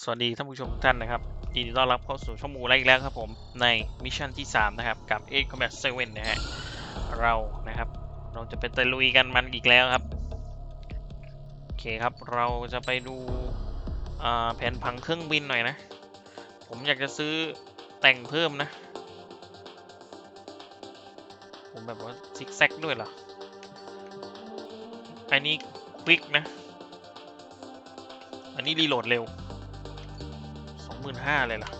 สวัสดีท่านผู้ชมทุกท่านนะครับยินดีต้อนรับเข้าสู่ช่องมูไลฟ์อีกแล้วครับผมในมิชชั่นที่ 3 นะครับ กับ8 Combat 7 นะฮะเรานะครับ เราจะไปตะลุยกันมันอีกแล้วครับ โอเคครับเราจะไปดูแผนผังเครื่องบินหน่อยนะ ผมอยากจะซื้อแต่งเพิ่มนะ ผมแบบว่าซิกแซกด้วยเหรออันนี้ควิกนะ อันนี้รีโหลดเร็ว หมื่นห้าเลยล่ะ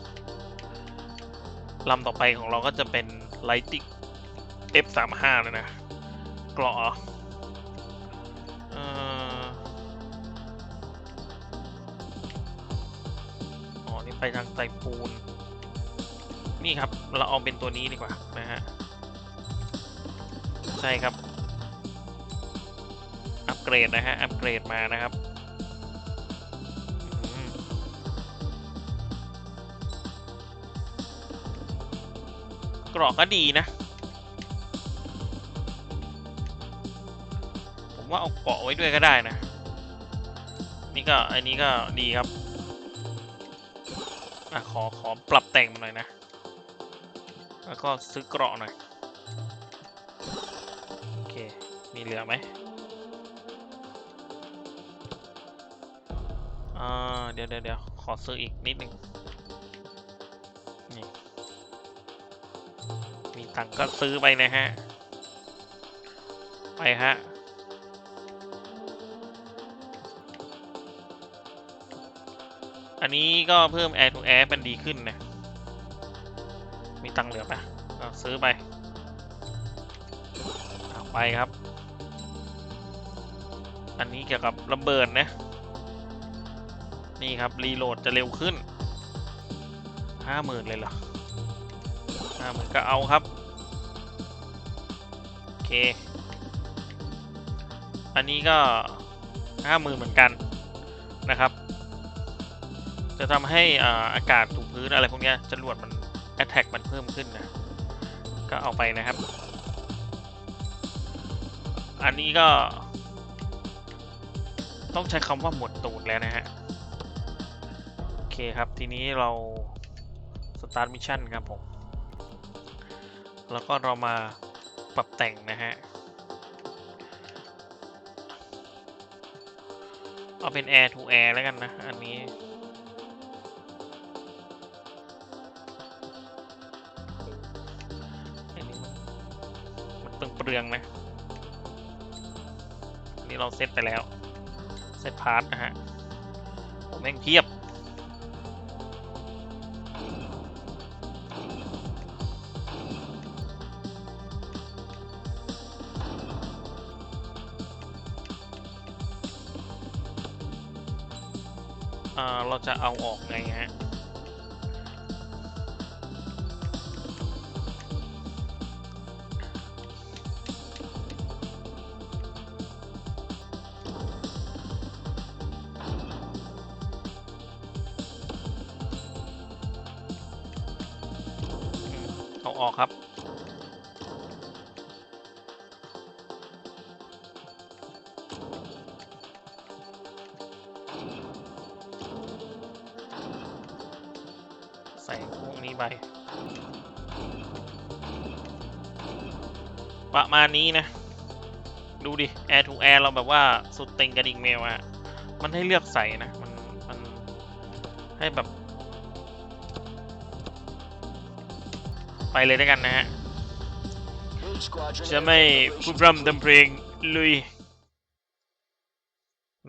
ลำต่อไปของเราก็จะเป็น l i g h t i n F35 เลยนะเกราะเหรอเอ่ออ๋อ นี่ไปทางไตปูน นี่ครับ เราเอาเป็นตัวนี้ดีกว่านะฮะ ใช่ครับ อัปเกรดนะฮะ อัปเกรดมานะครับ กราะก็ดีนะ ผมว่าเอาเกาะไว้ด้วยก็ได้นะ นี่ก็อันนี้ก็ดีครับอะขอขอปรับแต่งมันหน่อยนะ แล้วก็ซื้อเกราะหน่อย โอเค มีเหลือไหมอ่าเดี๋ยวเดี๋ยวขอซื้ออีกนิดหนึ่ง มีตังก็ซื้อไปนะฮะ ไปฮะอันนี้ก็เพิ่ม Air to Air เป็นดีขึ้นนะ มีตังเหลือปะก็ซื้อไป ไปครับ อันนี้เกี่ยวกับระเบิดนะ นี่ครับ รีโหลดจะเร็วขึ้น ห้าหมื่นเลยเหรอ ห้าหมื่นก็เอาครับ โอเค อันนี้ก็ห้าหมื่นเหมือนกันนะครับ จะทำให้อากาศถูกพื้นอะไรพวกนี้จรวดมัน Attack มันเพิ่มขึ้นนะ ก็เอาไปนะครับ อันนี้ก็ ต้องใช้คำว่าหมดตูดแล้วนะฮะ โอเคครับ ทีนี้เรา Start Mission ครับผม แล้วก็เรามาปรับแต่งนะฮะ เอาเป็น Air to Air แล้วกันนะ อันนี้อันนี้มันเปลืองๆนะนนี้เราเซตไปแล้ว เซตพาร์ทนะฮะผมแม่งเพียบ เราจะเอาออกไงฮะเอาออกครับ ไปประมาณนี้นะ ดูดิ Air to Air เราแบบว่าสุดเต็งกระดิ่งแมวอะมันให้เลือกใส่นะ มันมันให้แบบ ไปเลยด้วยกันนะฮะจะไม่พูดร่ำทำเพลงลุย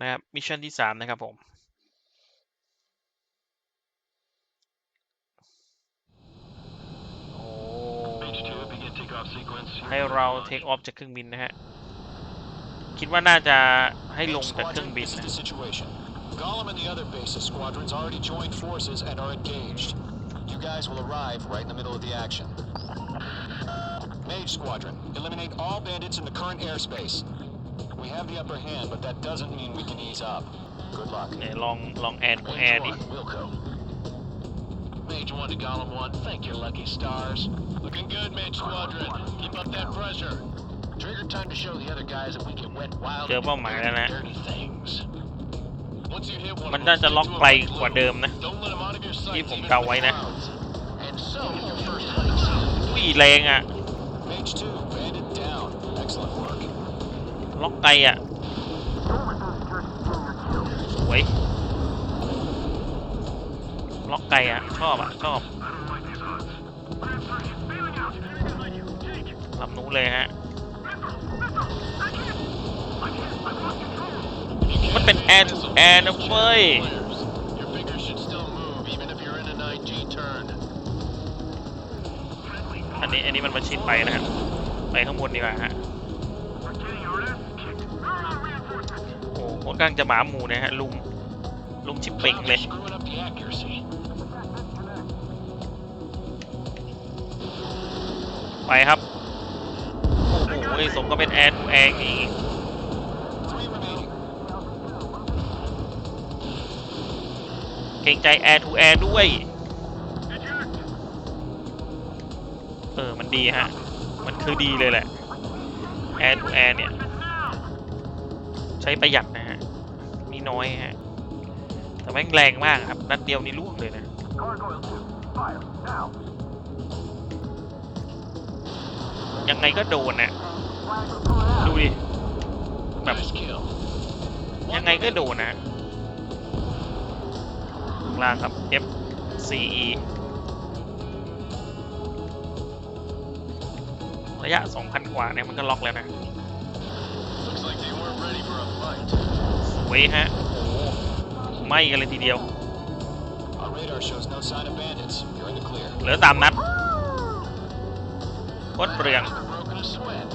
นะครับมิชชั่นที่สามนะครับผม ให้เราเทคออฟจากเครื่องบินนะฮะ คิดว่าน่าจะให้ลงจากเครื่องบิน This is นะ the situation. Gollum and the other bases squadrons already joined forces and are engaged. You guys will arrive right in the middle of the action. Mage Squadron, eliminate all bandits in the current airspace. We have the upper hand, but that doesn't mean we can ease up. Good luck. ไหนลองลองแอดแอด Mage ดิ 1, Wilco. Mage 1 to Gollum 1, thank your lucky stars. Looking good, Mage Squadron. Keep up that pressure. Trigger time to show the other guys that we can wet wild Chưa and có do mày dirty, đây nè. Dirty things. Once Once you hit one มัน of น่า them, จะ stick ล็อก to 'em ไกล like กว่า glue. เดิมนะ Don't let 'em out of your sight, ที่ผม even เดา if ไว้ they're นะ clowns. And so, your first hunting season อุ้ยแรงอ่ะ Mage 2, bandit down. Excellent work. ล็อกไกลอ่ะ สวย ล็อกไกลอะ ชอบอะ ชอบลำนู้นเลยฮะ มันเป็น air to air นะเฟ้ย Your fingers should still move, even if you're in a 9G turn. อันนี้อันนี้มันมาชิดไปนะฮะ ไปข้างบนดีกว่าฮะโอ้โหค่อนข้างจะหมาหมูนะฮะลุมลุมชิปเป่งเลย ไปครับ โอ้โหสมก็เป็นแอร์ทูแอร์นี่เกรงใจแอร์ทูแอร์ด้วย เออ มันดีฮะ มันคือดีเลยแหละแอร์ทูแอร์เนี่ย ใช้ประหยัดนะฮะ มีน้อยฮะ แต่แม่งแรงมากครับ นัดเดียวนี่ล่วงเลยนะ ยังไงก็โดนน่ะดูดิ แบบ Nice kill. ยังไงก็โดนนะฮะข้างล่างครับ F C E ระยะ 2,000 กว่าเนี่ยมันก็ล็อกแล้วนะ Looks like they weren't ready for a fight. สวยฮะ โอ้โหไหม่กันเลยทีเดียว Our radar shows no sign of bandits. You're in the clear. เหลือสามนัด โคตรเปลือง Hasn't broken a sweat.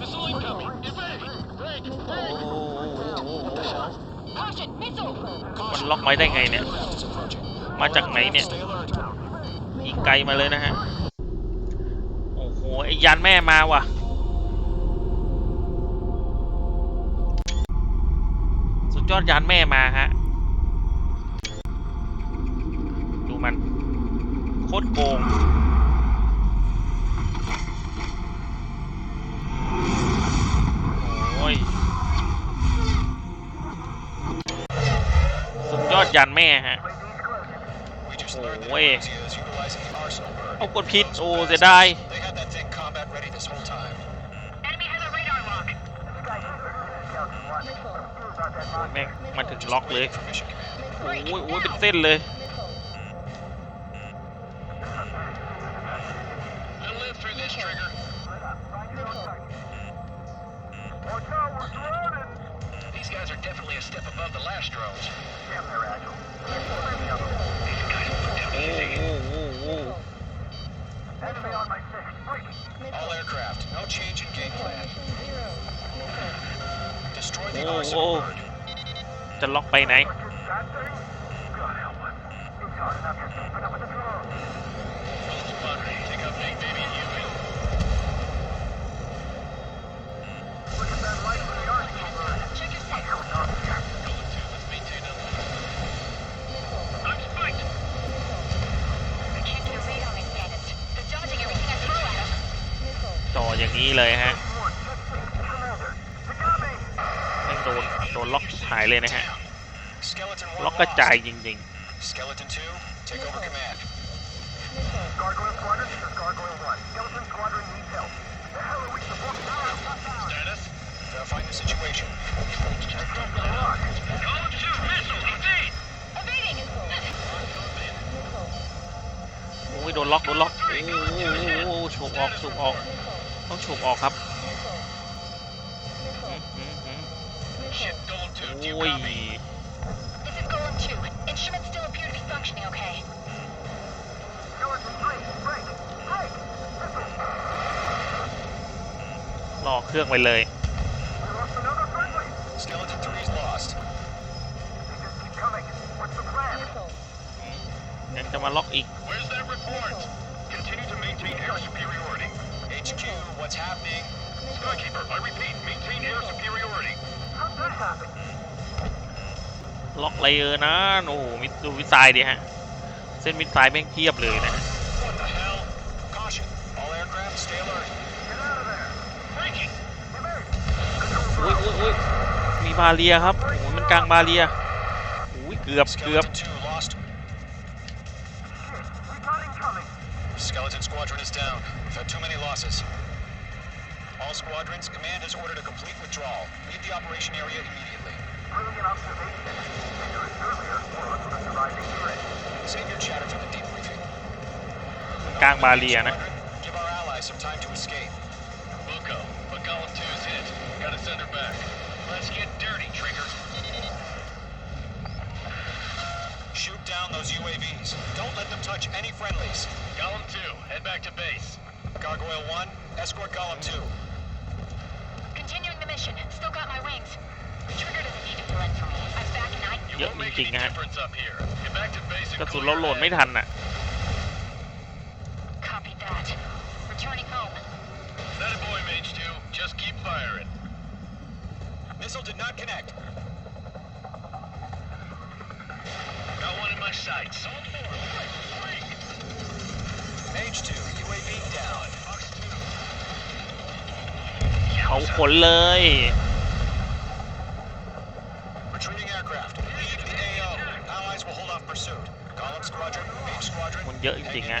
Missile incoming. Evade. Break. โอ้ Break. What the hell? Caution, missile! มันล็อกไว้ได้ไงเนี่ย Aircraft is approaching. มาจากไหนเนี่ย Stay alert. อีกไกลมาเลยนะฮะ โอ้โห ไอ้ยานแม่มาว่ะ สุดยอดยานแม่มาฮะ คตรโกงโอ้ย สุดยอดยันแม่ฮะ โอ้ย เอากดผิด โอ้เสียดายแม่งมาถึงล็อกเลย โอ้ยโอ้ยเป็นเส้นเลย no change in game plan. Destroy the Oh, arsenal oh. bird. จะล็อกไปไหน ออย่างนี้เลยฮะแม่งโดนโดนล็อกหายเลยนะฮะ Skeleton ล็ one อกกระจาย lost. จริง Skeleton two, take over command. Gargoyle Squadron, this is Gargoyle 1. Skeleton Squadron needs help. The hell are we supposed to do? Status? Verifying the situation. Go to missile, evade! Evading! ๆโอ้ยโดนล็อกโดนล็อก โอ้โหโอ้โหฉกออกฉกออก ต้องฉกออกครับโอ้ยรอเครื่องไปเลยยังจะมาล็อกอีก what's happening? Skykeeper, I repeat, maintain air superiority. How'd that happen? ล็อกเลยเออนะโอ้โหมิดดูมิดไซด์ดิฮะ เส้นมิดไซด์แม่งเทียบเลยนะ What the hell? Caution. All aircraft, stay alert. Get out of there! Breaking! Evade! บาเรียครับโอ้โหมันกลางบาเรียโอ้ยเกือบเกือบ Skeleton 2 lost. We got incoming. Skeleton Squadron is down. We've had too many losses. All squadrons, command has ordered a complete withdrawal. Leave the operation area immediately. Brilliant observation. Figures earlier, one of the surviving threat. Save your chatter for the debriefing. กลางบาเรียนะ Squadron, give our allies some time to escape. Wilco, but Golem 2's hit. Gotta send her back. Let's get dirty, Trigger. Shoot down those UAVs. Don't let them touch any friendlies. Golem 2, head back to base. Gargoyle 1, escort Golem 2. Continuing the mission. Still got my wings. The trigger doesn't need to pull in for me. I'm back and I... You Yep, won't make jing, any ha. difference up here. Get back to base กระ and สุน clear เราโหลด your ไม่ head. ทันอ่ะ Copy that. Returning home. That a boy, Mage 2. Just keep firing. Missile did not connect. Got one in my sights. All four. Quick, quick. Mage 2, UAV down. Fox เขาขนเลย Retreating aircraft. Leave the AO. Allies will hold off pursuit. Golem Squadron, Mage Squadron, มันเยอะจ hang ริง in ๆฮะ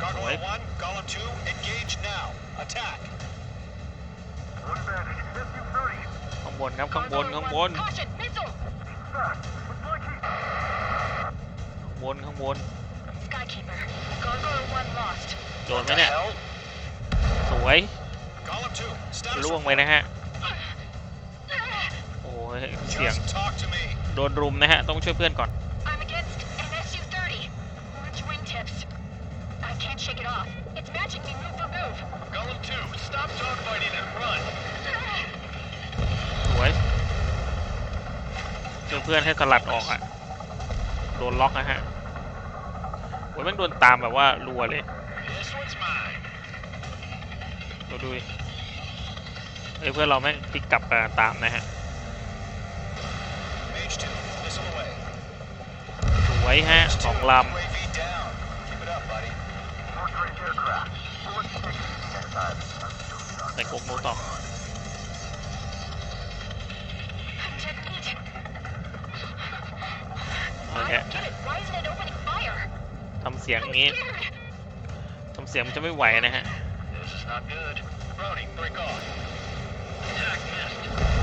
Gargoyle Wait. 1, Golem 2, engage now. Attack. One bandage. SU-30. ข้างบนครับข้างบนข้างบน Caution! Missile! Fast. With my key. ข้างบนข้างบน Skykeeper. Gargoyle 1 lost. โดน What ไหม the เนี่ย hell? สวย Golem 2, status ล่วง report. ไปนะฮะ โอ้ยเสียง Just talk to me. โดนรุมนะฮะ ต้องช่วยเพื่อนก่อน พื่อนให้สลัดออกอะ โดนล็อกนะฮะโอ้ยแม่งโดนตามแบบว่ารัวเลยดูดูเฮ้ยเพื่อนเราแม่งพลิกกลับมาตามนะฮะสวยฮะสองลำใส่กกโมต่อ ฮะทำเสียงนี้ทำเสียงมันจะไม่ไหวนะฮะ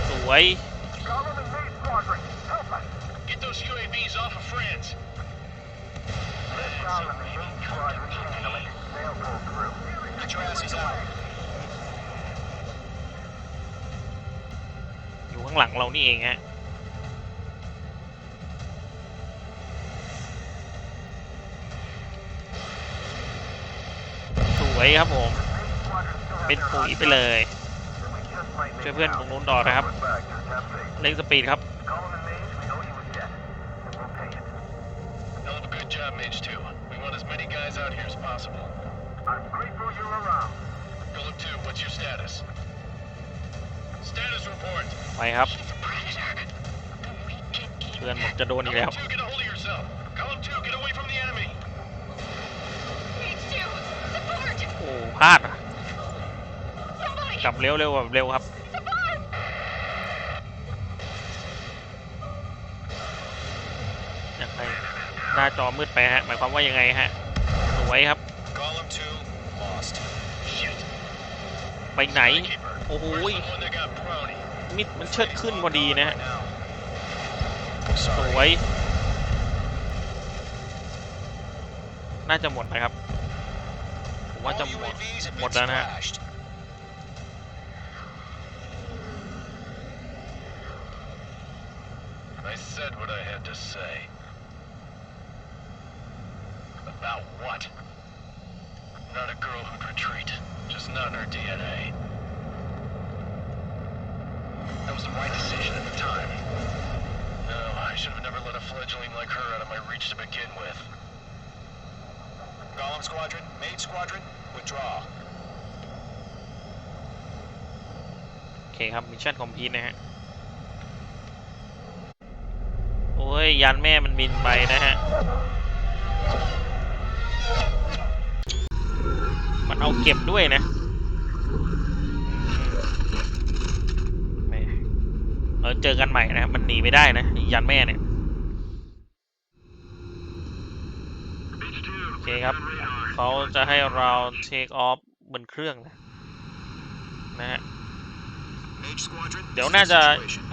สวยอยู่ข้างหลังเรานี่เองฮะ ส วยครับผม Mage Squadron still have เป็น their ปุ๋ย hot ไปเลย shots, then we just might make ช่วย it เพื่อน out. ตรงนู้นต่อนะครับ We're back. Just have faith. เร่งสปีดครับ Golem and Mage, we owe you a debt. And we'll pay it. Hell of a good job, Mage 2. We want as many guys out here as possible. I'm grateful you're around. Golem 2, what's your status? Status report. ไปครับ He's a predator. We can keep เพื่อนผมจะโดนอีกแล้ว Golem 2, get a hold of yourself. Golem 2, get away from the enemy. H2. Support. โอ้ พลาดอะกลับเร็วเร็วแบบเร็วครับยังไงหน้าจอมืดไปฮะ หมายความว่ายังไงฮะ สวยครับ ไปไหน โอ้โหมิดมันเชิดขึ้นพอดีนะฮะ สวย น่าจะหมดนะครับ What the fuck? What the? I said what I had to say. About what? Not a girl who'd retreat. Just not in her DNA. That was the right decision at the time. No, I should have never let a fledgling like her out of my reach to begin with. Golem Squadron, Maid Squadron, withdraw. โอเคครับมิชชั่นคอมพีทนะฮะ โอ้ยยานแม่มันบินไปนะฮะ มันเอาเก็บด้วยนะเราเจอกันใหม่นะครับมันหนีไม่ได้นะยานแม่เนี่ย โอเคครับ เขาจะให้เราเทคออฟบนเครื่องนะนะฮะเดี๋ยวน่าจะ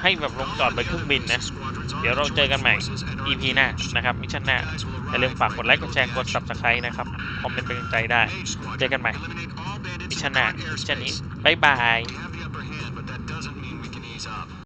ให้แบบลงจอดบนเครื่องบินนะ เดี๋ยวเราเจอกันใหม่ EP หน้านะครับ มิชชั่นหน้า อย่าลืมฝากกดไลค์ กดแชร์ กด subscribe นะครับ คอมเมนต์เป็นกำลังใจได้ เจอกันใหม่ มิชชั่นหน้ามิชชั่นนี้ บ๊ายบาย